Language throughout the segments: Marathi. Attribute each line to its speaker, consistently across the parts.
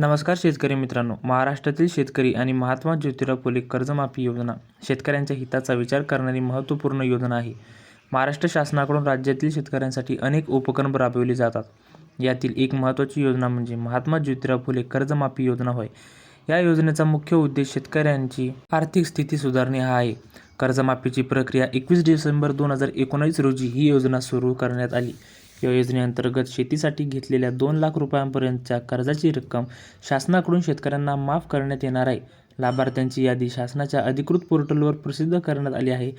Speaker 1: नमस्कार शेतकरी मित्रांनो. महाराष्ट्रातील शेतकरी आणि महात्मा ज्योतिराव फुले कर्जमाफी योजना शेतकऱ्यांच्या हिताचा विचार करणारी महत्त्वपूर्ण योजना आहे. महाराष्ट्र शासनाकडून राज्यातील शेतकऱ्यांसाठी अनेक उपक्रम राबविले जातात. यातील एक महत्त्वाची योजना म्हणजे महात्मा ज्योतिराव फुले कर्जमाफी योजना होय. या योजनेचा मुख्य उद्देश शेतकऱ्यांची आर्थिक स्थिती सुधारणे हा आहे. कर्जमाफीची प्रक्रिया एकवीस डिसेंबर दोन हजार एकोणावीस रोजी ही योजना सुरू करण्यात आली. या योजनेअंतर्गत शेतीसाठी घेतलेल्या दोन लाख रुपयांपर्यंतच्या कर्जाची रक्कम शासनाकडून शेतकऱ्यांना माफ करण्यात येणार आहे. लाभार्थ्यांची यादी शासनाच्या अधिकृत पोर्टलवर प्रसिद्ध करण्यात आली आहे.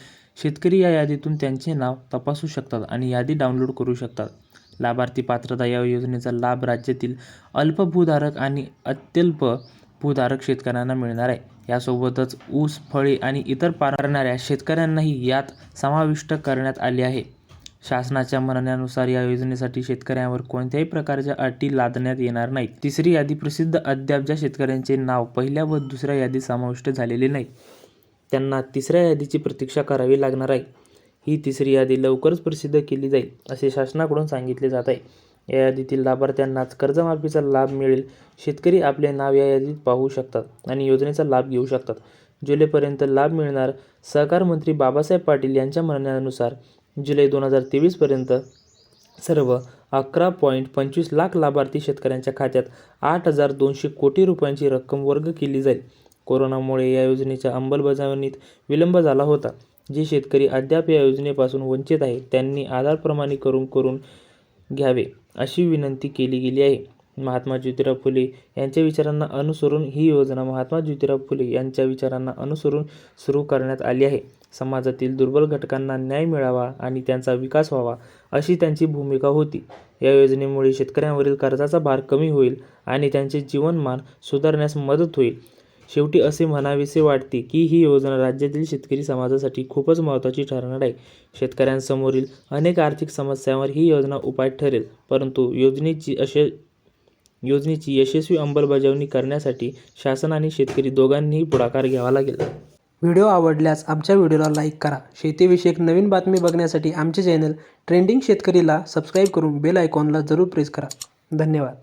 Speaker 1: शेतकरी या यादीतून त्यांचे नाव तपासू शकतात आणि यादी डाउनलोड करू शकतात. लाभार्थी पात्रता या योजनेचा लाभ राज्यातील अल्पभूधारक आणि अत्यल्प भूधारक शेतकऱ्यांना मिळणार आहे. यासोबतच ऊस फळे आणि इतर पारणाऱ्या शेतकऱ्यांनाही यात समाविष्ट करण्यात आले आहे. शासनाच्या म्हणण्यानुसार या योजनेसाठी शेतकऱ्यांवर कोणत्याही प्रकारच्या अटी लादण्यात येणार नाहीत. तिसरी यादी प्रसिद्ध अद्याप ज्या शेतकऱ्यांचे नाव पहिल्या व दुसऱ्या यादीत समाविष्ट झालेले नाही त्यांना तिसऱ्या यादीची प्रतीक्षा करावी लागणार आहे. ही तिसरी यादी लवकरच प्रसिद्ध केली जाईल असे शासनाकडून सांगितले जात आहे. या यादीतील लाभार्थ्यांनाच कर्जमाफीचा लाभ मिळेल. शेतकरी आपले नाव या यादीत पाहू शकतात आणि योजनेचा लाभ घेऊ शकतात. जुलैपर्यंत लाभ मिळणार सहकार मंत्री बाबासाहेब पाटील यांच्या म्हणण्यानुसार जुलै दोन हजार तेवीसपर्यंत सर्व अकरा पॉईंट पंचवीस लाख लाभार्थी शेतकऱ्यांच्या खात्यात आठ हजार दोनशे कोटी रुपयांची रक्कम वर्ग केली जाईल. कोरोनामुळे या योजनेच्या अंमलबजावणीत विलंब झाला होता. जे शेतकरी अद्याप या योजनेपासून वंचित आहेत त्यांनी आधार प्रमाणीकरण करून घ्यावे अशी विनंती केली गेली आहे. महात्मा ज्योतिराव फुले यांच्या विचारांना अनुसरून ही योजना महात्मा ज्योतिराव फुले यांच्या विचारांना अनुसरून सुरू करण्यात आली आहे. समाजातील दुर्बल घटकांना न्याय मिळावा आणि त्यांचा विकास व्हावा अशी त्यांची भूमिका होती. या योजनेमुळे शेतकऱ्यांवरील कर्जाचा भार कमी होईल आणि त्यांचे जीवनमान सुधारण्यास मदत होईल. शेवटी असे म्हणावेसे वाटते की ही योजना राज्यातील शेतकरी समाजासाठी खूपच महत्त्वाची ठरणार आहे. शेतकऱ्यांसमोरील अनेक आर्थिक समस्यांवर ही योजना उपाय ठरेल परंतु योजनेची असे योजनेची यशस्वी अंमलबजावणी करण्यासाठी शासन आणि शेतकरी दोघांनीही पुढाकार घ्यावा लागेल.
Speaker 2: व्हिडिओ आवडल्यास आमच्या व्हिडिओला लाईक करा. शेतीविषयक नवीन बातमी बघण्यासाठी आमचे चॅनल ट्रेंडिंग शेतकरीला सबस्क्राईब करून बेल आयकॉनला जरूर प्रेस करा. धन्यवाद.